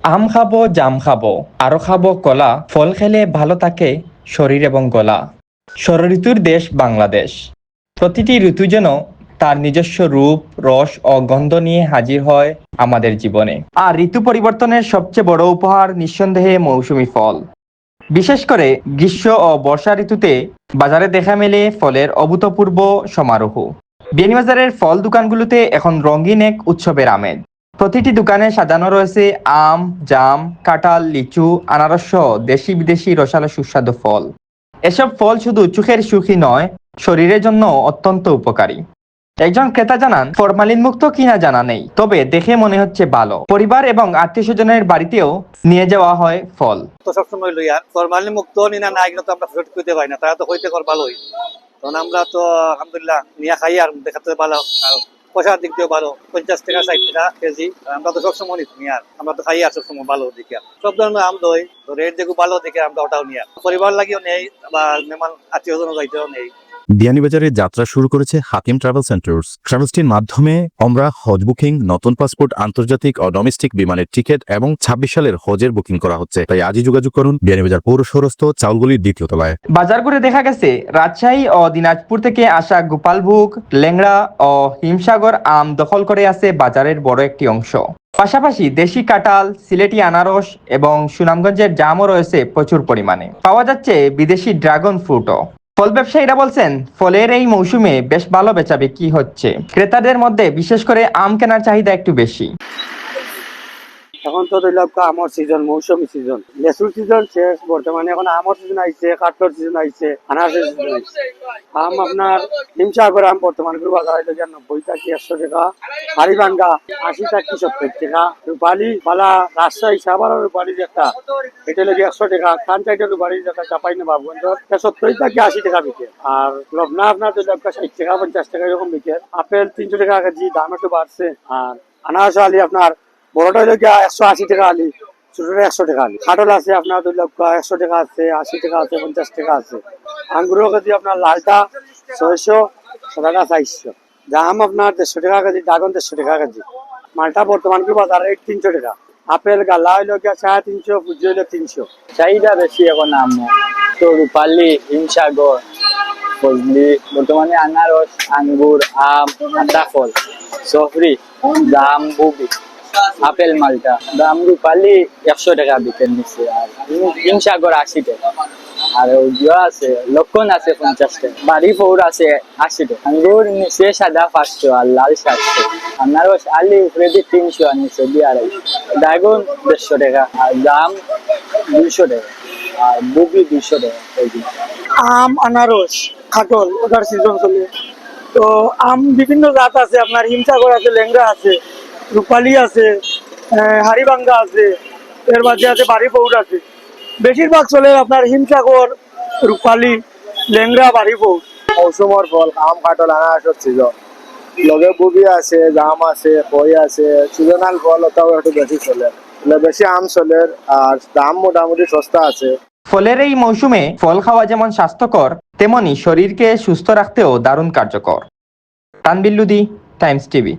আম খাব, জাম খাব, আরও খাব কলা, ফল খেলে ভালো থাকে শরীর এবং গলা। ষড়ঋতুর দেশ বাংলাদেশ। প্রতিটি ঋতু যেন তার নিজস্ব রূপ, রস ও গন্ধ নিয়ে হাজির হয় আমাদের জীবনে। আর ঋতু পরিবর্তনের সবচেয়ে বড় উপহার নিঃসন্দেহে মৌসুমি ফল। বিশেষ করে গ্রীষ্ম ও বর্ষা ঋতুতে বাজারে দেখা মেলে ফলের অভূতপূর্ব সমারোহ। বিয়ানীবাজারের ফল দোকানগুলোতে এখন রঙিন এক উৎসবের আমেজ। প্রতিটি দোকানে সাজানো রয়েছে আম, জাম, কাঁঠাল, লিচু, আনারস সহ দেশি বিদেশি রসালো সুস্বাদু ফল। এসব ফল শুধু চোখের সুখী নয়, শরীরের জন্য অত্যন্ত উপকারী। একজন ক্রেতা জানান ফরমালিন মুক্ত কিনা জানা নেই, তবে দেখে মনে হচ্ছে ভালো। পরিবার এবং আত্মীয় স্বজনের বাড়িতেও নিয়ে যাওয়া হয় ফল। তো সবসময় লই আর ফরমালিন মুক্ত নিনা না এগুলো তো আমরা ফেরত করতে পারি না, তারা তো হইতে কর ভালোই। তখন আমরা তো আলহামদুলিল্লাহ নিয়ে খাই আর দেখাতে ভালো আর পয়সার দিক দিয়েও ভালো পঞ্চাশ টাকা ষাট টাকা কেজি আমরা তো সবসময় নিত নিয়ার আমরা তো খাইয়া আর সবসময় ভালো দিকে আর। সব ধরনের আম দই তো রেট দেখো ভালো দিকে আমরা ওটাও নিয়ে আর। পরিবার লাগিও নেই বা মেহমান আত্মীয় স্বজন যাইতেও নেই বিয়ানীবাজারে যাত্রা শুরু করেছে হাকিম ট্রাভেল সেন্টার্স। ট্রাভেলসটির মাধ্যমে আমরা হজ বুকিং, নতুন পাসপোর্ট, আন্তর্জাতিক ও ডোমেস্টিক বিমানের টিকিট এবং ছাব্বিশ সালের হজের বুকিং করা হচ্ছে। তাই আজই যোগাযোগ করুন বিয়ানীবাজার পৌর সরস্থ, চাউলগুলির দ্বিতীয় তলায়। বাজার করে দেখা গেছে, রাজশাহী ও দিনাজপুর থেকে আসা গোপালভোগ, লেংড়া ও হিমসাগর আম দখল করে আছে বাজারের বড় একটি অংশ। পাশাপাশি দেশি কাঁঠাল, সিলেটি আনারস এবং সুনামগঞ্জের জামও রয়েছে প্রচুর পরিমাণে। পাওয়া যাচ্ছে বিদেশি ড্রাগন ফ্রুটও। ফল ব্যবসায়ীরা বলছেন, ফলের এই মৌসুমে বেশ ভালো বেচা বিক্রি হচ্ছে। ক্রেতাদের মধ্যে বিশেষ করে আম কেনার চাহিদা একটু বেশি। এখন তো ধরল আমৰ সিজন মৌসুমী সিজন লেচুর সিজন শেষ। বর্তমানে এখন আমৰ সিজন আহিছে কাঠলৰ সিজন আইছে আনারসের সিজন আহিছে। আম আপনার হিমসাগর আম বর্তমান করে বাজার গিয়ে নব্বই টাকি একশো টাকা। হারিবাঙ্গা আশি টাকি সত্তর টাকা। রূপালি পালা রাজশাহী সাবার রূপালি যেটা এটা। হলো একশো টাকা। কানচাইটা রূপালি যেটা চাপাই না বাবুগঞ্জ সত্তর টাকি আশি টাকা বিকে। আর লবনা আপনার ধরল ষাট টাকা, পঞ্চাশ টাকা এরকম বিকে। আপেল তিনশো টাকা কেজি দাম একটু বাড়ছে আর আনারস আলি আপনার বড়টা হইল গিয়া একশো আশি টাকা আলি, ছোটটা একশো টাকা আলি। খাটল আছে আপনার লক্ষ একশো টাকা আছে, আশি টাকা আছে, পঞ্চাশ টাকা আছে। আঙ্গুরও কেজি আপনার লালটা ছয়শো, সাদাটা চারশো। জাম আপনার দেড়শো টাকা কেজি ড্রাগন দেড়শো টাকা কেজি। মালটা বর্তমান কি বাজার? রেট তিনশো টাকা। আপেল গালা হইল গিয়া সাড়ে তিনশো ফুজি হইল তিনশো। চাহিদা বেশি এখন আম। তো রূপালি, হিমসাগর, ফজলি, বর্তমানে আনারস, আঙ্গুর, আম আদা ফল সফরি দাম বুবি আপেল মালটা। দাম রূপালি একশো টাকা বিকেন নিচ্ছে আর হিম- হিমসাগর আশি টাকা। আর ওইগুলো আছে, লক্ষণ আছে পঞ্চাশ টাকা। বাড়ি ফৌর আছে আশি টাকা। আঙ্গুর নিচে সাদা পাঁচশো আর লাল সাতশো। আনারস আলি উপরে তিনশো আর নিচে দিয়ে আড়াইশো ড্রাগন দেড়শো টাকা আর দাম দুইশো টাকা। আর বুবি দুইশো টাকা আম, আনারস খাটল ওটার সিজন চলে। তো আম বিভিন্ন জাত আছে, আপনার হিমসাগর আছে লেংরা আছে। রূপালি আছে আহ, হাড়িভাঙ্গা আছে এর মাঝে আছে বাড়ি পৌর আছে। বেশিরভাগ চলে আপনার হিমসাগর রূপালি লেংরা বাড়ি পৌর মৌসুমর ফল আম কাঠল আনারসের সিজন লগে বুবি আছে জাম আছে কই আছে সিজনাল ফল ওটাও একটু বেশি চলে। বেশি আম চলে আর দাম মোটামুটি সস্তা আছে। ফলের এই মৌসুমে ফল খাওয়া যেমন স্বাস্থ্যকর তেমনি শরীরকে সুস্থ রাখতেও দারুণ কার্যকর। তানবিল্লুদি টাইমস টিভি।